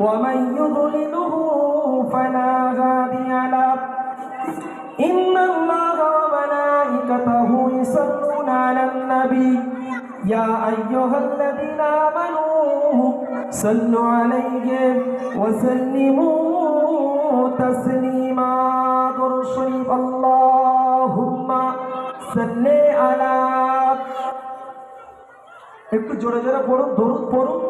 ومن يضلله فلا هادي له إن الله وملائكته يصلون على النبي يا أيها الذين آمنوا صلوا عليه وسلموا تسليما قل شريف اللهم صل على একটু জোরে জোরে পড়ুন দরুদ পড়ুন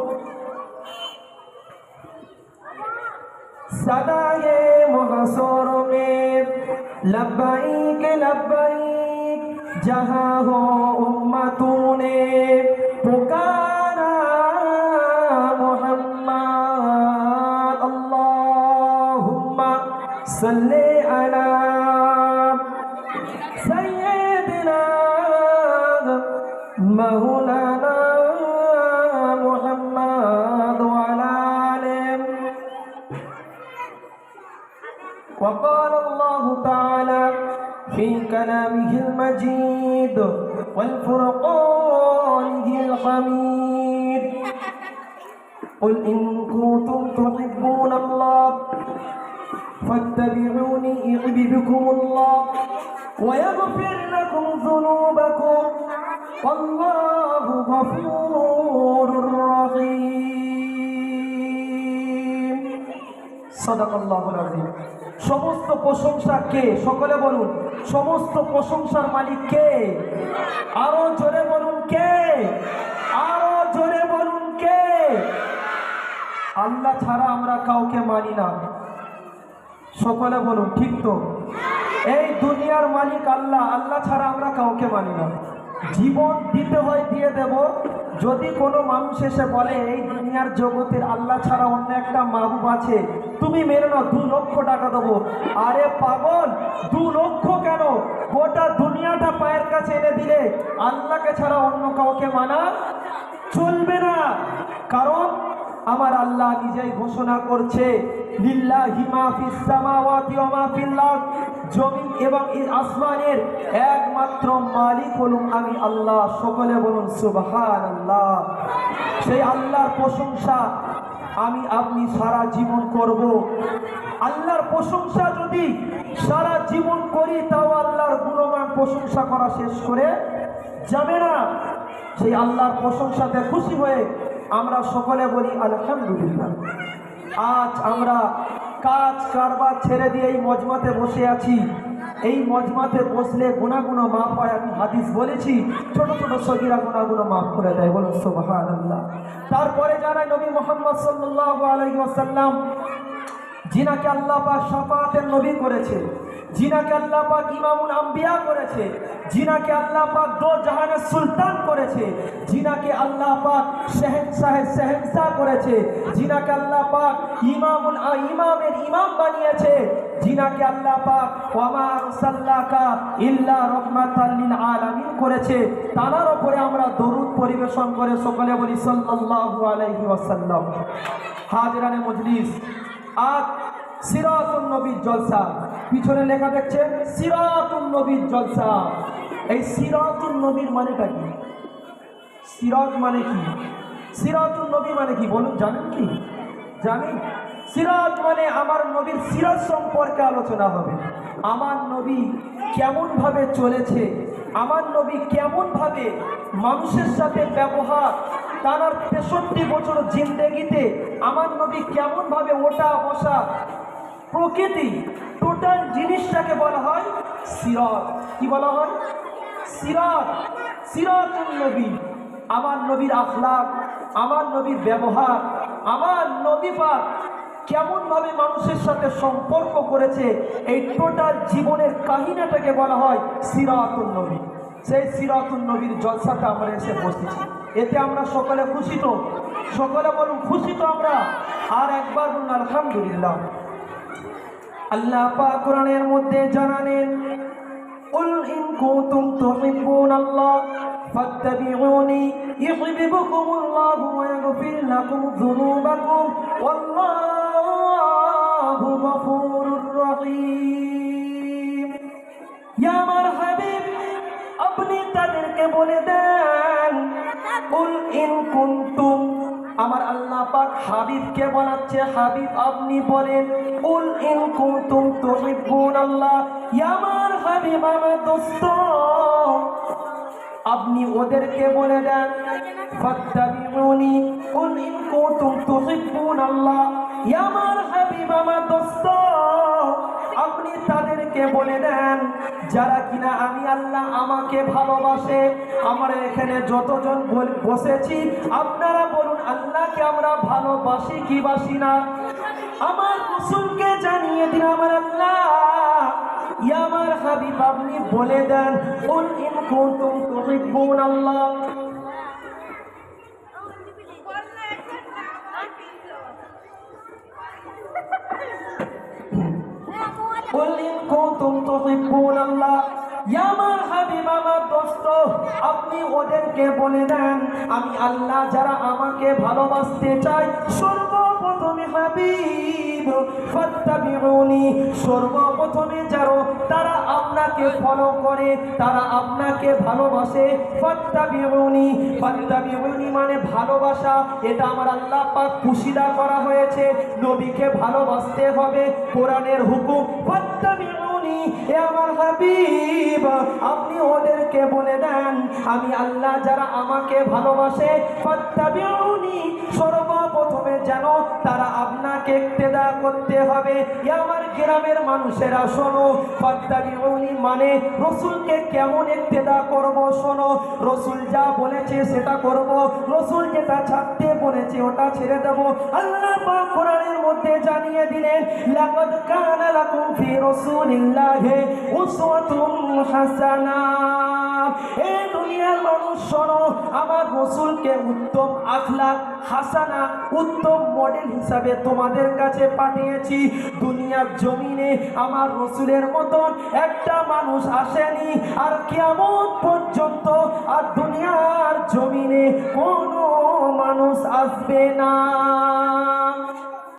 सदाए महसोर में लब्बाइक लब्बाइक जहाँ हो उम्मतों ने पुकारा मोहम्मद अल्लाहुम्मा सल्ले अला सैयदना मौलाना كلامه المجيد والفرقانه الحميد. قل إن كنتم تحبون الله فاتبعوني يحببكم الله ويغفر لكم ذنوبكم. والله غفور رحيم. صدق الله العظيم. সমস্ত প্রশংসা কে? সকলে বলুন, সমস্ত প্রশংসার মালিক কে? আরও জোরে বলুন কে? আরও জোরে বলুন কে? আল্লাহ ছাড়া আমরা কাউকে মানি না। সকলে বলুন, ঠিক তো? এই দুনিয়ার মালিক আল্লাহ আল্লাহ ছাড়া আমরা কাউকে মানি না। জীবন দিতে হয়, দিয়ে দেব। যদি কোনো মানুষ এসে বলে, এই দুনিয়ার জগতের আল্লাহ ছাড়া অন্য একটা মাহবুব আছে, তুমি মেনে নাও, দু লক্ষ টাকা দেবো। আরে পাগল, দু লক্ষ কেন? গোটা দুনিয়াটা পায়ের কাছে এনে দিলে আল্লাহকে ছাড়া অন্য কাউকে মানা চলবে না। কারণ আমার আল্লাহ নিজেই ঘোষণা করছে জমিন এবং এই আসমানের একমাত্র মালিক হলুম আমি আল্লাহ। সকলে বলুন, সুবহানাল্লাহ। সেই আল্লাহর প্রশংসা আমি আপনি সারা জীবন করব। আল্লাহর প্রশংসা যদি সারা জীবন করি, তাও আল্লাহর গুণগান প্রশংসা করা শেষ করে যাবে না। সেই আল্লাহর প্রশংসাতে খুশি হয়ে আমরা সকলে বলি, আলহামদুলিল্লাহ। আজ আমরা কাজ কারবার ছেড়ে দিয়ে এই মজমাতে বসে আছি। এই মজমাতে বসলে গুণাগুণ মাফ হয়, আমি হাদিস বলেছি। ছোট ছোট সগিরা গুণাগুণ মাফ করে দেয়, বলুন সোবাহান আল্লাহ তারপরে জানাই নবী মোহাম্মদ সাল্লাহ আলাইহি আসাল্লাম জিনাকে আল্লাহ বা শাফাতের নবী করেছে জিনাকে আল্লাহ পাক ইমামুল আম্বিয়া করেছে, জিনাকে আল্লাহ পাক দো জাহানের সুলতান করেছে, জিনাকে আল্লাহ পাক শেহেনশাহে শেহেনশাহ করেছে, জিনাকে আল্লাহ পাক ইমামুল ইমামের ইমাম বানিয়েছে, জিনাকে আল্লাহ পাক ওয়ামা সাল্লাকা ইল্লা রহমাতাল লিল আলামিন করেছে। তার উপরে আমরা দরুদ পরিবেশন করে সকলে বলি সাল্লাল্লাহু আলাইহি ওয়াসাল্লাম। হাজরানে মজলিস, আজ সিরাতুন নবীর জলসা। পিছনে লেখা দেখছেন সিরাতুন নবীর জলসা। এই সিরাতুল নবীর মানেটা কি? সিরাত মানে কি? সিরাতুল নবী মানে কি? বলুন, জানেন কি? জানি সিরাত মানে আমার নবীর সিরাত সম্পর্কে আলোচনা হবে। আমার নবী কেমনভাবে চলেছে, আমার নবী কেমনভাবে মানুষের সাথে ব্যবহার, তার তেষট্টি বছর জিন্দেগিতে আমার নবী কেমনভাবে ওটা বসা প্রকৃতি টোটাল জিনিসটাকে বলা হয় সিরত। কি বলা হয়? সিরাত। সিরাতুল নবী। আমার নবীর আখলাক, আমার নবীর ব্যবহার, আমার নবী পাক কেমনভাবে মানুষের সাথে সম্পর্ক করেছে, এই টোটাল জীবনের কাহিনাটাকে বলা হয় সিরাতুল নবী। সেই সিরাতুল নবীর জলসাতে আমরা এসে বসেছি। এতে আমরা সকলে খুশি তো? সকলে বলুন, খুশি তো আমরা? আর একবার বলুন, আলহামদুলিল্লাহ। আল্লাহ পাক কোরআনের মধ্যে জানালেন قل إن كنتم تحبون الله فاتبعوني يحببكم الله ويغفر لكم ذنوبكم والله غفور رحيم يا আমার হাবিব আপনি তাদেরকে বলে দেন কুল ইন কুনতুম আমার আল্লাহ পাক হাবিবকে বলাচ্ছে, হাবিব, আপনি বলেন, উল ইন কুনতুম তুহিব্বুন আল্লাহ, ইয়া আমার হাবিব আমার দোস্ত। আপনি ওদেরকে বলে দেন, ফাত্তাবিউনি, উল ইন কুনতুম তুহিব্বুন আল্লাহ, ইয়া আমার হাবিব আমার দোস্ত। আপনি তাদেরকে বলে দেন, যারা কিনা আমি আল্লাহ আমাকে ভালোবাসে, আমরা এখানে যতজন বসেছি, আপনারা বলুন, আল্লাহকে আমরা ভালোবাসি কি বাসি না? আমার রসুলকে জানিয়ে দিন আমার আল্লাহ। আমার হাবিব, আপনি বলে দেন, কুল ইন কুনতুম আল্লাহ আল্লাহ? দোস্ত আপনি ওদেরকে বলে দেন আমি আল্লাহ যারা আমাকে ভালোবাসতে চাই সর্বপ্রথম হাবিব, ফাত্তাবিউনি। সর্বপ্রথমে যারা, তারা আপনাকে ফলো করে, তারা আপনাকে ভালোবাসে। ফাত্তাবিউনি ফাত্তাবিউনি মানে ভালোবাসা, এটা আমার আল্লাহ পাক খুশিদা করা হয়েছে। নবীকে ভালোবাসতে হবে, কোরআনের হুকুম। ফাত্তাবিউনি, এ আমার হাবিব, আপনি ওদেরকে বলে দেন, আমি আল্লাহ যারা আমাকে ভালোবাসে, ফাত্তাবিউনি, সর্বপ্রথমে যেন তারা আপনাকে ইক্তেদা করতে হবে। আমার গ্রামের মানুষেরা, শোনো মানে রসুলকে কেমন ইক্তেদা করব, শোনো, রসুল যা বলেছে সেটা করব, রসুল যেটা ছাড়তে বলেছে ওটা ছেড়ে দেব। আল্লাহ পাক কোরআনের মধ্যে জানিয়ে দিলেন, লাকাদ কানা লাকুম ফি রাসূলিল্লাহি উসওয়াতুন হাসানা। এই দুনিয়ার মানুষ, শোনো, আমার রসুলকে উত্তম আখলাক, হাসানা, উত্তম মডেল হিসাবে তোমাদের কাছে পাঠিয়েছি। দুনিয়ার জমিনে আমার রসুলের মতন একটা মানুষ আসেনি। আর কেমন পর্যন্ত আর দুনিয়ার জমিনে কোনো মানুষ আসবে না।